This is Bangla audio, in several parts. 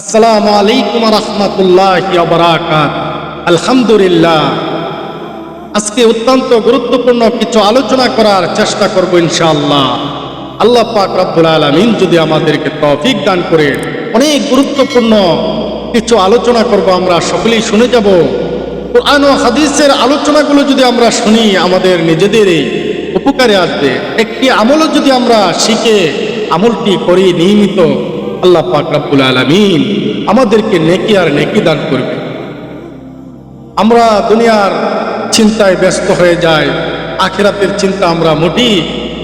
আসসালামু আলাইকুম রহমতুল্লাহ বারাকাত আলহামদুলিল্লাহ। আজকে অত্যন্ত গুরুত্বপূর্ণ কিছু আলোচনা করার চেষ্টা করব ইনশাআল্লাহ। আল্লাহ পাক রব্বুল আলমিন যদি আমাদেরকে তৌফিক দান করে অনেক গুরুত্বপূর্ণ কিছু আলোচনা করব আমরা সকলেই শুনে যাব। কোরআন ও হাদিসের আলোচনাগুলো যদি আমরা শুনি, আমাদের নিজেদেরই উপকারে আসবে। একটি আমলও যদি আমরা শিখে আমলটি করি নিয়মিত আল্লাহ পাক রব্বুল আলমিন আমাদেরকে নেকি আর নেকি দান করবে। আমরা দুনিয়ার চিন্তায় ব্যস্ত হয়ে যাই, আখেরাতের চিন্তা আমরা মোটেই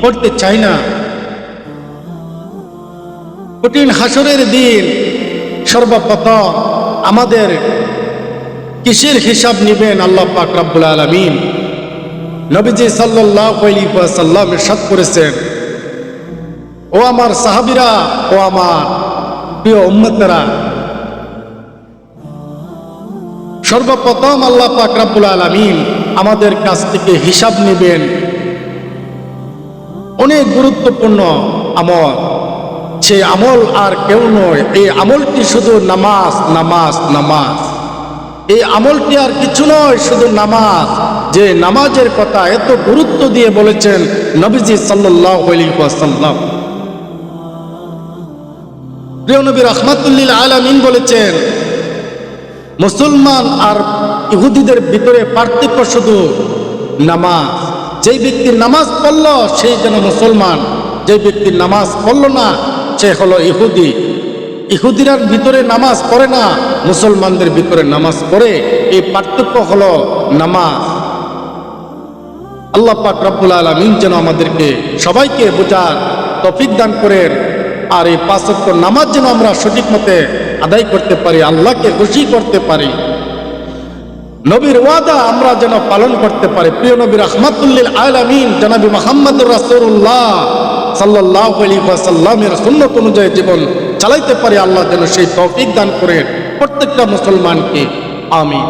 করতে চাই না। কঠিন হাসরের দিন সর্বপ্রথম আমাদের কিসের হিসাব নিবেন আল্লাহ পাক রব্বুল আলমিন? নবীজি সাল্লাহ সাল্লাম করেছেন, ও আমার সাহাবিরা, ও আমার প্রিয় উম্মতেরা, সর্বপ্রথম আল্লাহ পাক রাব্বুল আলামিন আমাদের কাছ থেকে হিসাব নেবেন। অনেক গুরুত্বপূর্ণ আমল। সে আমল আর কেউ নয়, এই আমলটি শুধু নামাজ নামাজ নামাজ। এই আমলটি আর কিছু নয়, শুধু নামাজ। যে নামাজের কথা এত গুরুত্ব দিয়ে বলেছেন নবীজি সাল্লাহ সাল্লাম প্রিয় নবী রহমাতুল্লিল আলামিন বলেছেন, মুসলমান আর ইহুদিদের ভিতরে পার্থক্য শুধু নামাজ। যেই ব্যক্তি নামাজ পড়ল সেই যেন মুসলমান। যে ব্যক্তি নামাজ পড়ল না, সে হলো ইহুদি। ইহুদিরার ভিতরে নামাজ পড়ে না, মুসলমানদের ভিতরে নামাজ পড়ে। এই পার্থক্য হলো নামাজ। আল্লাহ পাক রব্বুল আলমিন যেন আমাদেরকে সবাইকে বোঝার তফিক দান করেন। আর এই পাঁচক্য নামাজ যেন আমরা সঠিক মতে আদায় করতে পারি, আল্লাহকে খুশি করতে পারি। নবীর ওয়াদা আমরা যেন পালন করতে পারি। প্রিয় নবীর রহমাতুল্লিল আলামিন, জনাবি মোহাম্মদুর রাসূলুল্লাহ সাল্লাল্লাহু আলাইহি ওয়াসাল্লামের সুন্নত অনুযায়ী জীবন চালাইতে পারি, আল্লাহ যেন সেই তৌফিক দান করেন প্রত্যেকটা মুসলমানকে। আমিন।